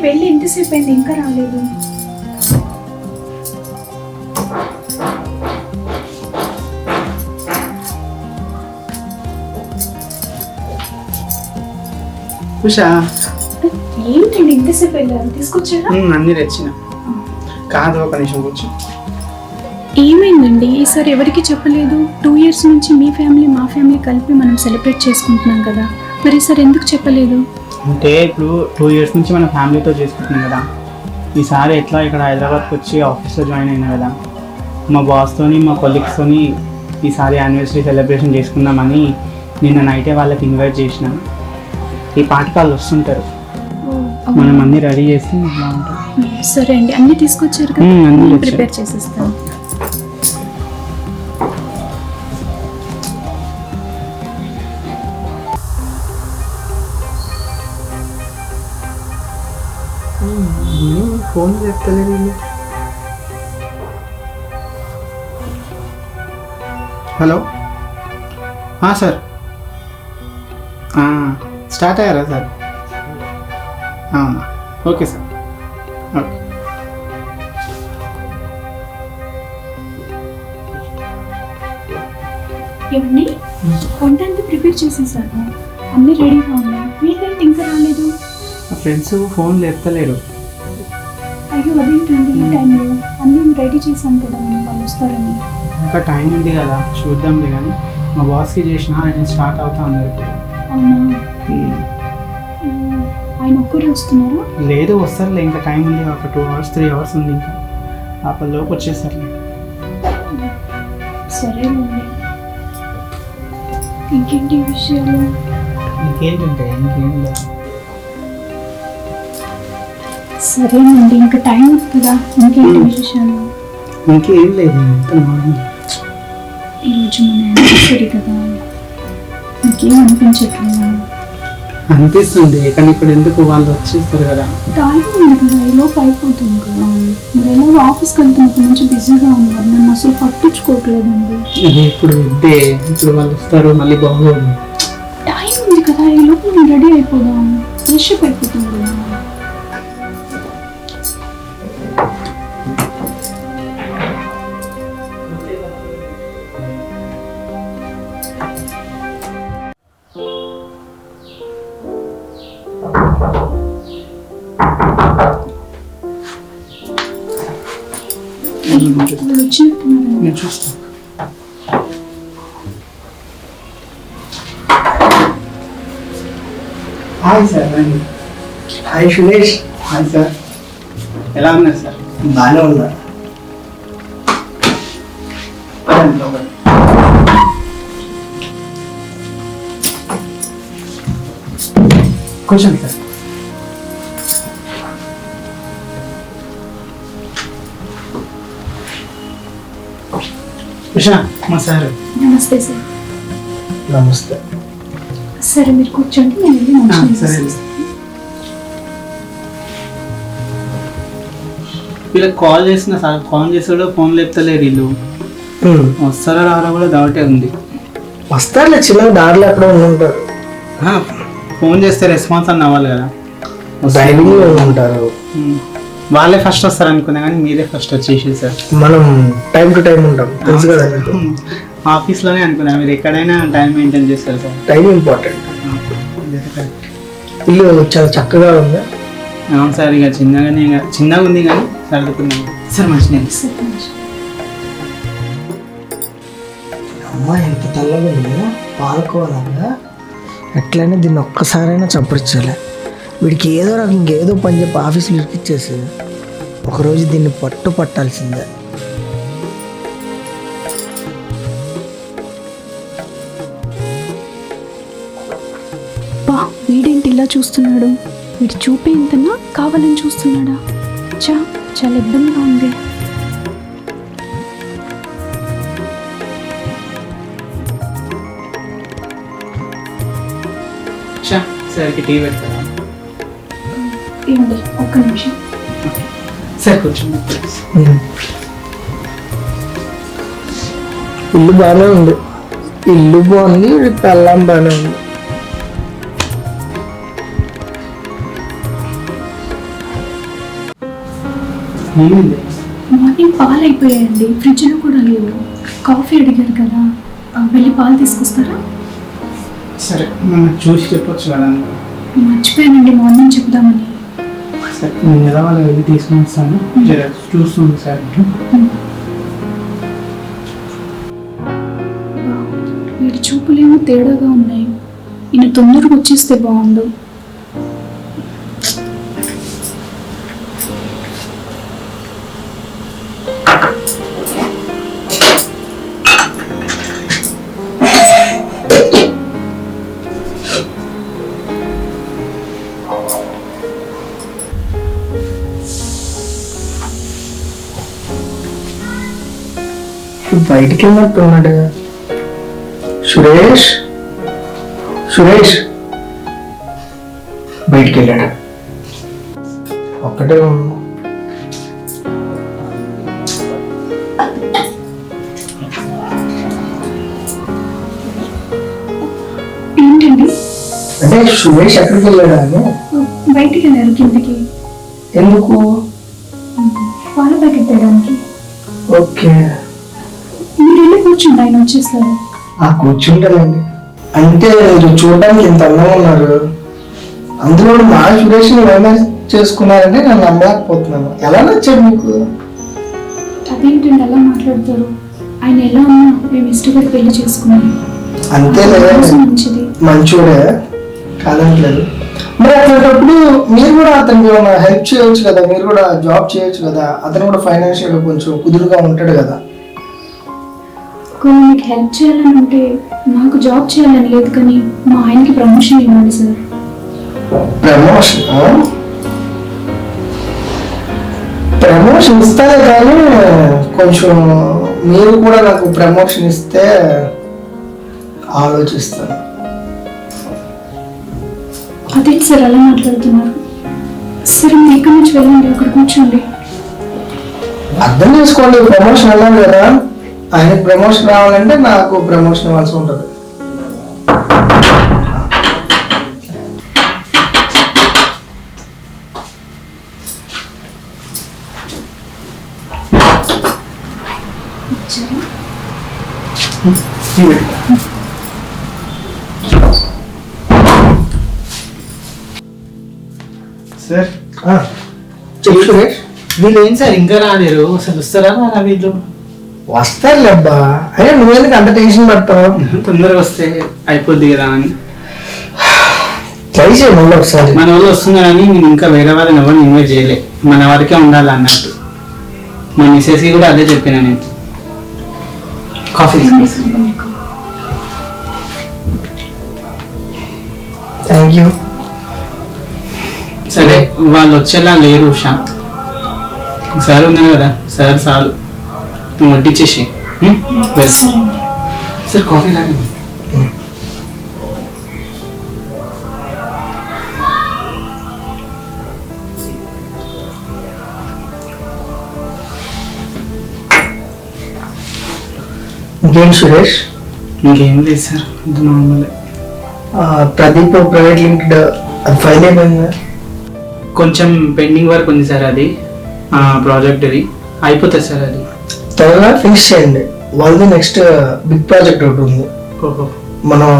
వెళ్ళి ఎంతసేపు అయింది? ఇంకా రాలేదు. ఉషా. ఏంటండి ఎంతసేపు వెళ్ళారు? తీసుకొచ్చారా? అన్నీ తెచ్చిన. కాదు ఒక నిమిషం కూర్చో. ఏమైందండి? ఈసారి ఎవరికి చెప్పలేదు. టూ ఇయర్స్ నుంచి మీ ఫ్యామిలీ మా ఫ్యామిలీ కలిపి మనం సెలబ్రేట్ చేసుకుంటున్నాం కదా. మరి ఈసారి ఎందుకు చెప్పలేదు? అంటే ఇప్పుడు టూ ఇయర్స్ నుంచి మన ఫ్యామిలీతో చేసుకుంటున్నాం కదా. ఈసారి ఎట్లా ఇక్కడ హైదరాబాద్కి వచ్చి ఆఫీస్లో జాయిన్ అయినా కదా. మా బాస్తోని మా కొలీగ్స్తోని ఈసారి యానివర్సరీ సెలబ్రేషన్ చేసుకుందామని నిన్న నైటే వాళ్ళకి ఇన్వైట్ చేసిన. ఈ పాటికి వాళ్ళు వస్తుంటారు. మనం అన్నీ రెడీ చేస్తే బాగుంటుంది సరే అండి అన్ని తీసుకొచ్చారు కదా. ప్రిపేర్ చేసేస్తాను. ఫోన్ చెప్తలేదు హలో? సార్. స్టార్ట్ అయ్యారా సార్? అవునా. Okay sir. ఓకే. ఏమండి? వంట అంతా ప్రిపేర్ చేసేసాను. అన్నీ రెడీగా ఉన్నాయి. వీళ్ళంటే ఇంకా రాలేదు? ఫ్రెండ్స్ ఫోన్ లేపుతలేరు. అయ్యో అదేంటండి? ఈ టైంలో అన్నీ రెడీ చేశాను కదా వాళ్ళు వస్తారని. ఇంకా టైం ఉంది కదా చూద్దాంలే కానీ మా బాస్కి చేసిన ఆయన స్టార్ట్ అవుతా ఇప్పుడు అవునా? ఆయన ఒక్కరే వస్తున్నారా? లేదు వస్తారులే. ఇంకా టైం ఉంది. ఒక టూ అవర్స్ త్రీ అవర్స్ ఉంది ఇంకా. ఆ లోపు వచ్చేస్తారులే సరేనండి ఇంకేంటి విషయాలు? ఇంకేంటుంటాయి ఇంకేం లేదు. సరేనండి ఇంకా టైం కదా. ఇంకేంటి విశేషాలు? ఇంకేం లేదు అంత నార్మల్ ఈరోజు మన యానివర్సరీ కదా. ఇంకేం అనిపించట్లేదు? అనిపిస్తుంది కానీ ఇప్పుడు ఎందుకు వాళ్ళు వచ్చేస్తారు కదా? టైం ఉంది కదా ఈలోపు అయిపోతుంది కదా. మరి ఎలాగో ఆఫీస్కి వెళ్తున్నప్పటి నుంచి బిజీగా ఉన్నారు. నన్ను అసలు పట్టించుకోవట్లేదండి. ఇది ఇప్పుడు ఇద్దే ఇప్పుడు వాళ్ళు వస్తారు మళ్ళీ బాగోదు. టైం ఉంది కదా ఈలోపు నేను రెడీ అయిపోదాం. ఫ్రెష్ అప్ అయిపోతుంది కదా. వాళ్ళు వచ్చినట్టున్నారు నేను చూస్తాను హాయ్ సార్ రండి హాయ్ సురేష్ హాయ్ సార్ ఎలా ఉన్నారు సార్ బాగానే ఉన్నా పదండి లోపలికి. కూర్చోండి సార్ ఉషా మా సార్. నమస్తే సార్. నమస్తే. సరే మీరు కూర్చోండి నేను సరే. వీళ్ళకి కాల్ చేసిన సార్ కాల్ చేసాడో ఫోన్ లేపుతలేరు వీళ్ళు. వస్తారా రారా కూడా డౌటే ఉంది. వస్తారులే చిన్నగా దారిలో ఎక్కడ ఉంటారు. ఫోన్ చేస్తే రెస్పాన్స్ అన్న అవ్వాలి కదా. డ్రైవింగ్ ఉంటారు. వాళ్ళే ఫస్ట్ వస్తారు అనుకున్నా కానీ మీరే ఫస్ట్ వచ్చేసి సార్ మనం టైం టు టైం ఉంటాం. తెలుసు కదా మీకు? ఆఫీస్లోనే అనుకున్నా. మీరు ఎక్కడైనా టైం మెయింటైన్ చేస్తారు సార్ టైం ఇంపార్టెంట్ ఆ, ఇదైతే correct. ఇల్లు చాలా చక్కగా ఉంది? అవును సార్ ఇక చిన్నగానే ఇక చిన్నగా ఉంది కానీ సర్దుకున్నాం సార్ మంచిగా సరే, మంచిది. అమ్మాయి ఎంత తెల్లగా ఉంది పాల్కోవాలన్నా ఎట్లయినా దీన్ని ఒక్కసారైనా చప్పరించాలి వీడికి ఏదో రకం ఇంకేదో పని చెప్పి ఆఫీస్లో ఇరికిచ్చేసి ఒకరోజు దీన్ని పట్టు పట్టాల్సిందే. బా వీడేంటి ఇలా చూస్తున్నాడు? వీడి చూపే ఇంతనా? కావాలని చూస్తున్నాడా? చా చాలా ఇబ్బందిగా ఉంది. సార్కి టీ పెడతారా ఏమండి ఒక్క నిమిషం. సార్ కూర్చోండి ఇల్లు బాగానే ఉంది. ఇల్లు బాగుంది పెళ్ళాం బాగానే ఉంది. మార్నింగ్ పాలు అయిపోయాయండి ఫ్రిడ్జ్లో కూడా లేవు. కాఫీ అడిగారు కదా. ఆ, వెళ్ళి పాలు తీసుకొస్తారా? సరే మనం చూసి చెప్పొచ్చు కదా. మర్చిపోయానండి. మార్నింగ్ చెప్దామని. సరే నేను ఎలా వాళ్ళు వెళ్ళి తీసుకొని వస్తాను చూస్తుంది సార్. వీడి చూపులేమో తేడాగా ఉన్నాయి. ఈయన తొందరగా వచ్చేస్తే బాగుండు. బయటికి వెళ్ళినట్టు ఉన్నాడు సురేష్? సురేష్ బయటికి వెళ్ళాడు ఒక్కటే అంటే సురేష్ ఎక్కడికి వెళ్ళాడు అని బయటికి వెళ్ళారు కిందకి ఎందుకు పాల ప్యాకెట్ ఓకే. వెళ్ళి కూర్చోండి ఆయన వచ్చేస్తారు ఆ కూర్చుంటానండి అంటే మీరు చూడడానికి ఇంత అందంగా ఉన్నారు. అందులో మా సురేష్ మేనేజ్ చేసుకున్నారంటే నేను నమ్మలేకపోతున్నాను. ఎలా నచ్చాడు మీకు? అదేంటండి అలా మాట్లాడతారు? ఆయన ఎలా ఉన్నా మేము ఇష్టపడి పెళ్ళి చేసుకున్నాం. అంతేలే కోసం మంచిది. మంచోడే కాదనట్లేదు మరి అట్లాంటప్పుడు మీరు కూడా అతనికి ఏమైనా హెల్ప్ చేయొచ్చు కదా? మీరు కూడా జాబ్ చేయొచ్చు కదా? అతను కూడా ఫైనాన్షియల్ కొంచెం కుదురుగా ఉంటాడు కదా. కొన్ని మీకు హెల్ప్ చేయాలని అంటే నాకు జాబ్ చేయాలని లేదు కానీ మా ఆయనకి ప్రమోషన్ ఇవ్వండి సార్ ప్రమోషన్ ప్రమోషన్ ఇస్తానే కానీ కొంచెం మీరు కూడా నాకు ప్రమోషన్ ఇస్తే ఆలోచిస్తాను. అదేంటి సార్ అలా మాట్లాడుతున్నారు. సరే మీరు ఇక్కడి నుంచి వెళ్ళండి? అక్కడ కూర్చోండి. అర్థం చేసుకోండి ప్రమోషన్ అన్నాను కదా. ఆయనకి ప్రమోషన్ రావాలంటే నాకు ప్రమోషన్ ఇవ్వాల్సి ఉంటుంది. సరే. వీళ్ళు ఏం సార్ ఇంకా రాలేరు. అసలు వస్తారా నా వీళ్ళు? వస్తారులే అబ్బా అయ్యా నువ్వెందుకు అంత టెన్షన్ పడతావు? తొందరగా వస్తే అయిపోద్ది కదా అని. ట్రై చేయి మళ్ళీ ఒకసారి. మన వాళ్ళు వస్తున్నారని నేను ఇంకా వేరే వాళ్ళని ఎవరిని ఇన్వైట్ చేయలే. మన వరకే ఉండాలి అన్నట్టు. మా మిస్సెస్కి కూడా అదే చెప్పిన నేను. కాఫీ థ్యాంక్ యూ సరే వాళ్ళు వచ్చేలా లేరు ఉషా. సార్ ఉన్నారు కదా. సార్ చాలు నువ్వు వడ్డించేసి సార్ కాఫీ లాగండి ఇంకేం సురేష్? ఇంకేం లేదు సార్ ఇది నార్మల్ ప్రదీప్ ప్రైవేట్ లిమిటెడ్ అది ఫైల్ అయిపోయిందా? కొంచెం పెండింగ్ వర్క్ ఉంది సార్ అది. ప్రాజెక్ట్ అది అయిపోతుంది సార్ అది. త్వరగా ఫినిష్ చేయండి. వాళ్ళది నెక్స్ట్ బిగ్ ప్రాజెక్ట్ ఒకటి ఉంది. మనం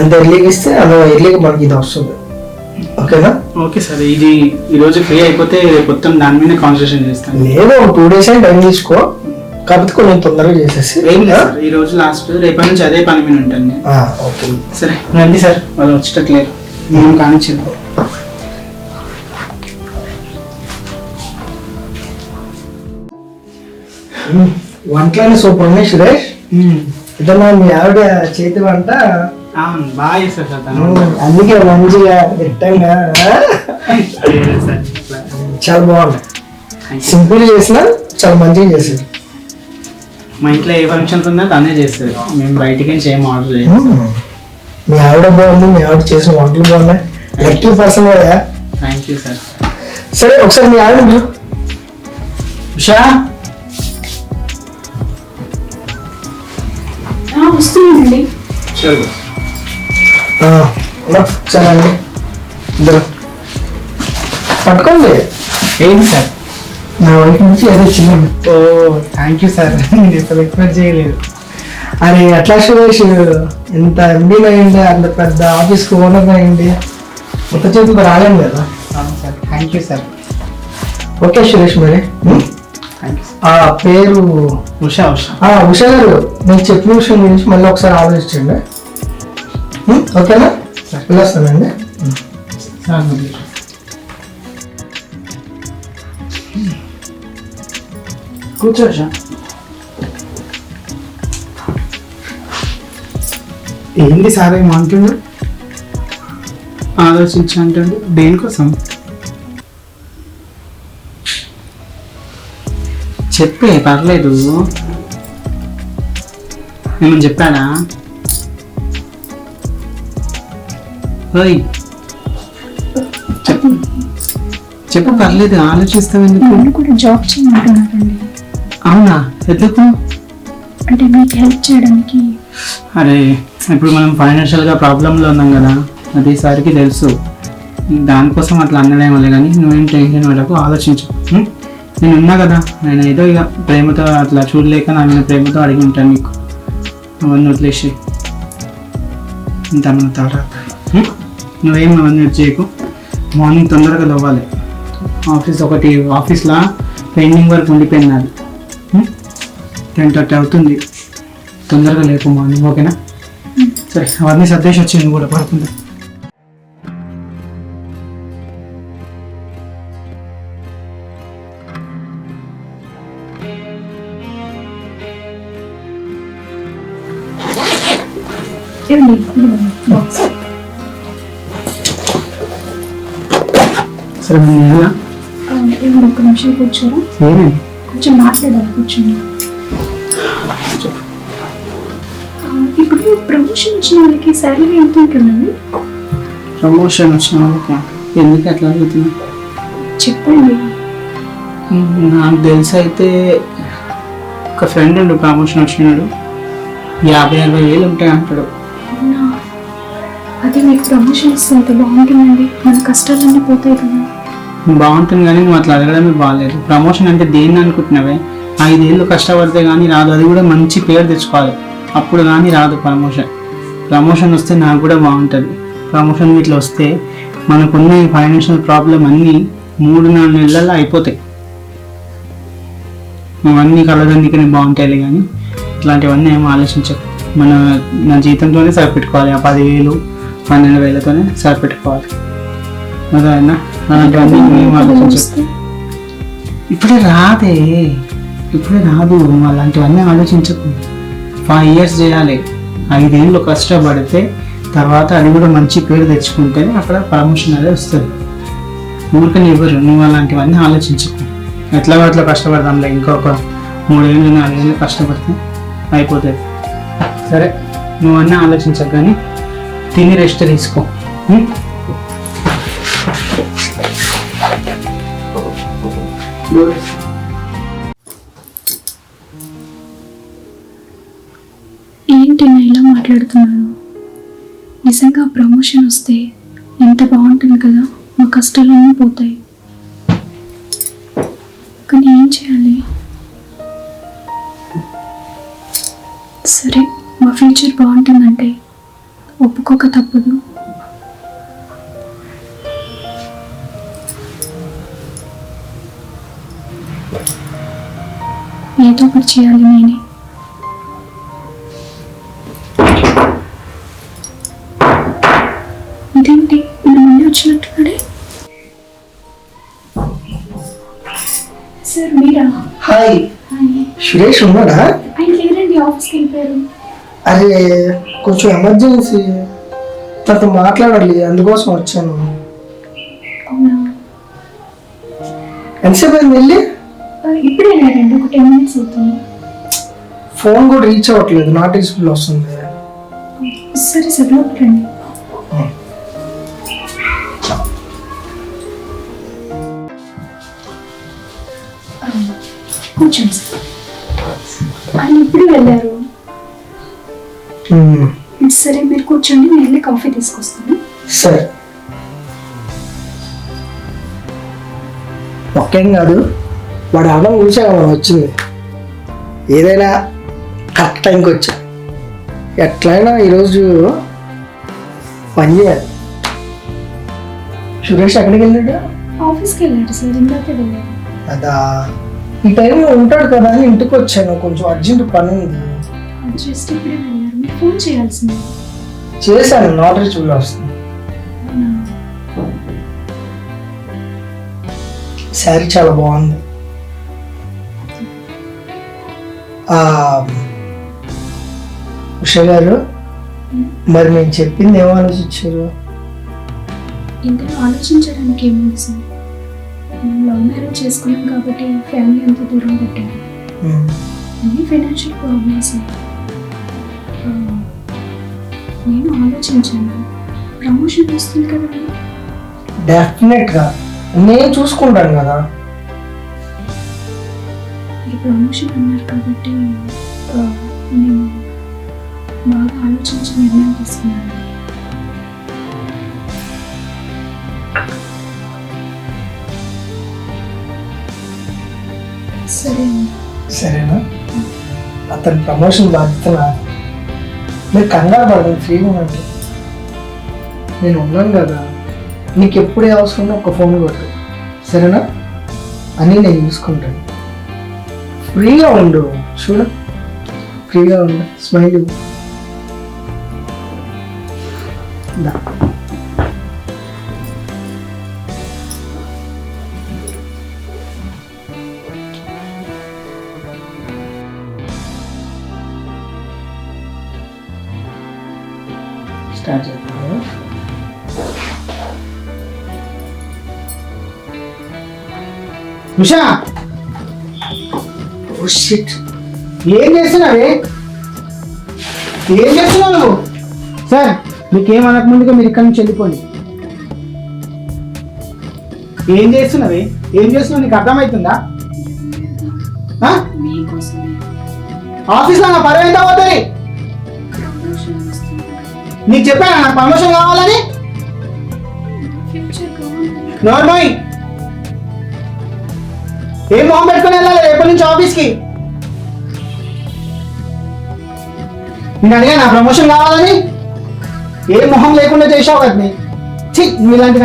ఎంత ఎర్లీగా ఇస్తే అంత ఎర్లీగా మనకి ఇది వస్తుంది. ఓకేనా? ఓకే సార్ ఇది ఈరోజు ఫ్రీ అయిపోతే రేపు మొత్తం దాని మీద కాన్సన్ట్రేషన్ చేస్తాను. లేదు ఒక టూ డేస్ అయినా టైం తీసుకో. కాకపోతే కొంచెం తొందరగా చేసేసి. ఈ రోజు లాస్ట్ రేపటి నుంచి అదే పని మీద ఉంటాను ఓకే. సరే రండి సార్ వాళ్ళు వచ్చేటట్లేరు మేము కానిచ్చింది వంటలని సూపర్ ఉన్నాయి సురేష్ ఇదన్నా మీ ఆవిడ చేతి వంట. అవును బాగా చేస్తారు అందుకే మంచిగా దిట్టంగా. చాలా బాగుంది. సింపుల్ చేసినా చాలా మంచిగా చేసింది మా ఇంట్లో ఏ ఫంక్షన్స్ ఉన్నా తనే చేస్తుంది మేము బయటికి ఏం ఆర్డర్ చేయం ఉమ్. మీ ఆవిడ బాగుంది మీ ఆవిడ చేసిన వంటలు బాగున్నాయి. లక్కీ పర్సన్ కదా థ్యాంక్ యూ సార్ సరే ఒకసారి మీ ఆవిడ. ఉషా? వస్తున్నానండి సరే. కూర్చోనండి ఇద్దరు. పట్టుకోండి. ఏంటి సార్? నా వైపు నుంచి ఏదో చిన్న ఓ థ్యాంక్ యూ సార్. నేను అసలు ఎక్స్పెక్ట్ చేయలేదు. అరే అట్లా సురేష్ ఎంత ఎండీలో అయింది అంత పెద్ద ఆఫీస్కి ఓనర్ అయింది. కొత్త చేతికి రాలేము కదా? అవును sir. Thank you sir. Okay Suresh మరి. యూ ఆ పేరు ఉషా ఉషా. ఆ, ఉషా గారు నేను చెప్పిన విషయం గురించి మళ్ళీ ఒకసారి ఆలోచించండి? ఓకేనా? వెళ్ళొస్తానండి కూర్చో ఉషా. ఏంటి సార్ ఏమంటుండు ఆలోచించి అంటుండు. దేనికోసం? చెప్పే పర్లేదు. ఏమని చెప్పాడా ఓయ్. చెప్పు. చెప్పు పర్లేదు ఆలోచిస్తాం ఎందుకు? కూడా జాబ్ చేయమంటున్నారండి. అవునా? ఎందుకు? అంటే మీకు హెల్ప్ చేయడానికి. అరే ఇప్పుడు మనం ఫైనాన్షియల్గా ప్రాబ్లంలో ఉన్నాం కదా అది సారికి తెలుసు. దానికోసం అట్లా అనడం వల్ల కానీ నువ్వేం టెన్షన్ పడకు ఆలోచించు? నేను ఉన్నా కదా నేను ఏదో ఇక ప్రేమతో అట్లా చూడలేక నా మీద ప్రేమతో అడిగి ఉంటాను నీకు. అవన్నీ వదిలేసి ఇంత మన తర్వాత? నువ్వేం అవన్నీ చేయకు. మార్నింగ్ తొందరగా లేవాలి. ఆఫీస్ ఒకటి ఆఫీస్లో పెండింగ్ వర్క్ ఉండిపోయింది నాది. టెన్ థర్టీ అవుతుంది. తొందరగా లేపు మార్నింగ్ ఓకేనా? సరే అవన్నీ సర్దేసి వచ్చి నువ్వు కూడా పడుతుంది సరే నేను వెళ్ళా? ఇవ్వండి ఒక నిమిషం కూర్చోరా? కొంచెం మాట్లాడాలి కూర్చోండి. ఇప్పుడు ప్రమోషన్ వచ్చిన వాళ్ళకి శాలరీ ఎంత ఉంటుందండి? ప్రమోషన్ వచ్చిన వాళ్ళకి ఎందుకు అట్లా అడుగుతున్నా? చెప్పండి. నాకు తెలిసి అయితే ఒక ఫ్రెండ్ ఉండు ప్రమోషన్ వచ్చినాడు. యాభై అరవై వేలు ఉంటాయి అంటాడు అవునా? అది మీకు ప్రమోషన్ ఇస్తే ఎంత బాగుంటుందండి. మన కష్టాలన్నీ పోతాయి కదా. బాగుంటుంది కానీ నువ్వు అట్లా అడగడమే బాగాలేదు ప్రమోషన్ అంటే దేన్ని అనుకుంటున్నావే? ఐదేళ్ళు కష్టపడితే కానీ రాదు. అది కూడా మంచి పేరు తెచ్చుకోవాలి. అప్పుడు కానీ రాదు ప్రమోషన్ ప్రమోషన్ వస్తే నాకు కూడా బాగుంటుంది. ప్రమోషన్ ఇట్లా వస్తే మనకున్న ఈ ఫైనాన్షియల్ ప్రాబ్లం అన్నీ మూడు నాలుగు నెలల్లో అయిపోతాయి. అవన్నీ కలగడానికి బాగుంటాయి కానీ. ఇట్లాంటివన్నీ ఏం ఆలోచించకు. మన నా జీతంతోనే సరిపెట్టుకోవాలి. ఆ పదివేలు పన్నెండు వేలతోనే సరిపెట్టుకోవాలి. అదేనా అలాంటివన్నీ ఆలోచించకు. వస్తే ఇప్పుడే రాదే. ఇప్పుడే రాదు. అలాంటివన్నీ ఆలోచించకు. ఫైవ్ ఇయర్స్ చేయాలి. ఐదేళ్ళు కష్టపడితే తర్వాత అది కూడా మంచి పేరు తెచ్చుకుంటే అక్కడ ప్రమోషన్ అనేది వస్తుంది. ఊరికని ఇవ్వరు నువ్వు అలాంటివన్నీ ఆలోచించకు. ఎట్లా అట్లా కష్టపడదాంలే. ఇంకొక మూడేళ్ళు నాలుగేళ్ళు కష్టపడితే అయిపోతుంది సరే నువ్వన్నీ ఆలోచించక కానీ తిని రెస్ట్ తీసుకో. ఏంటి నేను ఇలా మాట్లాడుతున్నాను నిజంగా ప్రమోషన్ వస్తే ఎంత బాగుంటుంది కదా మా కష్టాలన్నీ పోతాయి. కానీ ఏం చేయాలి? సరే మా ఫ్యూచర్ బాగుంటుందంటే ఒప్పుకోక తప్పదు. ఏదో ఒకటి చేయాలి నేనే. ఇదేంటి? నేను మళ్ళీ వచ్చినట్టున్నాడే? సార్ మీరా? హాయ్. హాయ్. సురేష్ ఉన్నాడా? అరే కొంచెం ఎమర్జెన్సీ. తనతో మాట్లాడాలి అందుకోసం వచ్చాను. ఎంతసేపు అయింది వెళ్ళి? ఇప్పుడే ఒక టెన్ మినిట్స్ అవుతుంది. ఫోన్ కూడా రీచ్ అవ్వట్లేదు నాట్ రీచబుల్ వస్తుంది. సరే సార్ ఆ, కూర్చోండి సార్. ఆయన ఇప్పుడే వెళ్ళారు. సరే మీరు కూర్చోండి నేను వెళ్ళి కాఫీ తీసుకొస్తాను. సరే. ఒకేం కాదు వాడు అన్నం చూసాక మనం వచ్చింది. ఏదైనా కరెక్ట్ టైంకి వచ్చా. ఎట్లయినా ఈరోజు పని చేయాలి. సురేష్ ఎక్కడికి వెళ్ళాడు? ఆఫీస్కి వెళ్ళాడు సార్ ఇందాకే వెళ్ళాడు. అదా. ఈ టైంలో ఉంటాడు కదా అని ఇంటికి వచ్చాను కొంచెం అర్జెంట్ పని ఉంది. జస్ట్ ఇప్పుడే ఫోన్ చేయాల్సింది. చేశాను నాట్ రీచ్ వస్తుంది? శారీ చాలా బాగుంది. ఉషా గారు మరి నేను చెప్పింది ఏం ఆలోచించారు? ఇందులో ఆలోచించడానికి ఏముంది సార్. మేము లవ్ మ్యారేజ్ చేసుకున్నాం కాబట్టి ఫ్యామిలీ అంతా దూరం పెట్టారు ఉమ్, అన్ని ఫైనాన్షియల్ ప్రాబ్లమ్స్ నేను ఆలోచించాను. ప్రమోషన్ వస్తుంది కదా డెఫినెట్గా. నేను చూసుకుంటాను కదా. మీరు ప్రమోషన్ అన్నారు కాబట్టి నేను బాగా ఆలోచించి నిర్ణయం తీసుకున్నాను. సరే. సరేనా? అతని ప్రమోషన్ బాధ్యత నాది. మీరు కంగారు పడదు ఫ్రీగా ఉండండి. నేను ఉన్నాను కదా. నీకు ఎప్పుడే అవసరం ఒక ఫోన్ కొట్టు. సరేనా? అని నేను చూసుకుంటాను. ఫ్రీగా ఉండు. చూడు. ఫ్రీగా ఉండు. స్మైల్ దా. ఉషా! షిట్! ఏం చేస్తున్నావే? ఏం చేస్తున్నావు నువ్వు? సార్ మీకేం అనక ముందుగా మీరు ఇక్కడి నుంచి వెళ్ళిపోండి. ఏం చేస్తున్నావే? ఏం చేస్తున్నావు? నీకు అర్థమవుతుందా? ఆఫీస్లో నా పరువు ఎంత పోతుంది? నీకు చెప్పాను? నాకు ప్రమోషన్ కావాలని? నోర్మోయ్! ఏం మొహం పెట్టుకుని వెళ్ళాలి? రేపటి నుంచి ఆఫీస్కి. నేను అడిగా నా ప్రమోషన్ కావాలని? ఏ మొహం లేకుండా చేసావు కదా ఛీ నువ్వు ఇలాంటి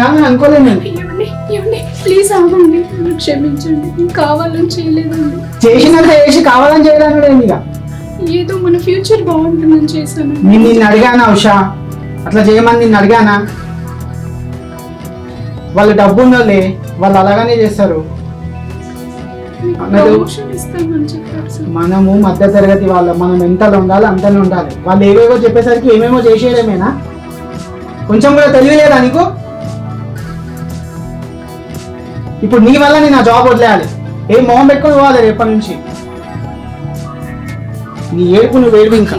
ఏమండి ఏమండి ప్లీజ్ నన్ను క్షమించండి. కావాలని చేయలేదండి. చేసినంత చేసి కావాలని చేయడానికి ఇక. ఏదో మన ఫ్యూచర్ బాగుంటుందని చేశాను. నేను నిన్ను అడిగానా ఉషా? అట్లా చేయమని నిన్ను అడిగానా? వాళ్ళు డబ్బు ఉన్నోళ్ళే వాళ్ళు అలాగనే చేస్తారు. మనము మధ్య తరగతి వాళ్ళం. మనం ఎంతలో ఉండాలి అంతలో ఉండాలి. వాళ్ళు ఏవేవో చెప్పేసరికి ఏమేమో చేసేయడమేనా? కొంచెం కూడా తెలియలేదా నీకు? ఇప్పుడు నీ వల్ల నేను ఆ జాబ్ వదిలేయాలి. ఏ మొహం పెట్టుకొని పోవాలి రేపటి నుంచి. నీ ఏడుపు నువ్వు ఏడుపు ఇంకా.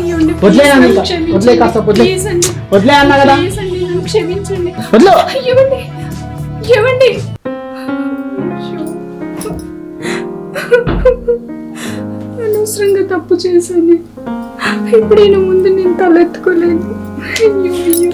క్షమించండి. వదిలే కాస్త వదిలే. వదిలే అన్నా కదా. వదిలో. అనవసరంగా తప్పు చేశాను. ఇప్పుడు ముందు నేను తలెత్తుకోలేదు అయ్యో అయ్యో.